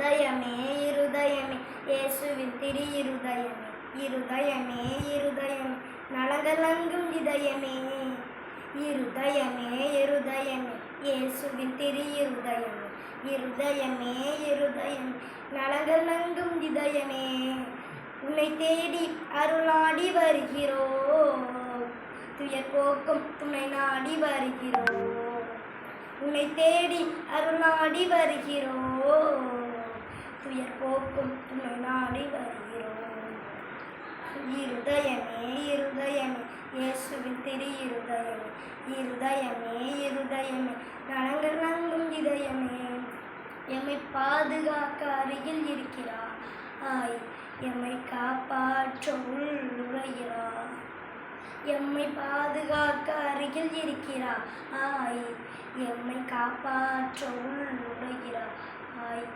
இருதயமே இருதயமே. இயேசுவின் திரு இருதயமே இருதயமே. இருதயமே நலங்கலங்கும் இதயமே. இருதயமே இருதயமே. இயேசுவின் திரு இருதயமே இருதயமே. இருதயம் நலங்கலங்கும் இதயமே. உன்னை தேடி அருளாடி வருகிறோம். துயர் போக்கும் துணை நாடி வருகிறோம். உன்னை தேடி அருளாடி வருகிறோம். துயர் போக்கும் துணை நாடி வருகிறோம். இருதயமே இருதயமே இயேசுவின் திரு இருதயமே இருதயமே இருதயமே நலங்கள் நங்கும் இதயமே எம்மை பாதுகாக்க அருகில் இருக்கிறார். ஆய் எம்மை காப்பாற்ற உள்ளுரைகிறார் எம்மை பாதுகாக்க அருகில் இருக்கிறார். ஆய் எம்மை காப்பாற்ற உள் நடக்கிறாய்.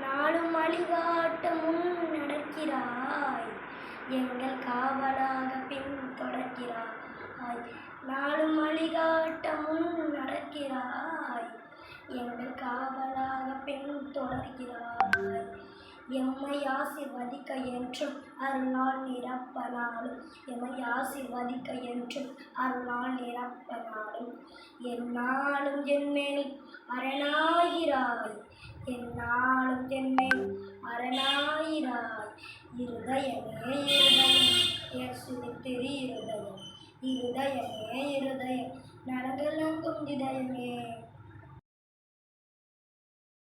நாளும் வழிகாட்ட நடக்கிறாய். எங்கள் காவலாக பின் தொடர்கிறாய். ஆய் நாளும் வழிகாட்ட நடக்கிறாய். எங்கள் காவலாக பின் தொடர்கிறாய். எம்மை ஆசிர்வதிக்க என்றும் அருளால் நிரப்பனாலும் எம்மை ஆசிர்வதிக்க என்றும் அருளால் நிரப்பனாலும் என்னாலும் என்மேல் அரணாகிறாய். என்னாலும் என்மேல் அரணாயிராய் இருதயமே இருதயம் இயேசுவின் திரு இருதயம். இருதயமே இருதயம் நலங்கலங்கும் இதயமே.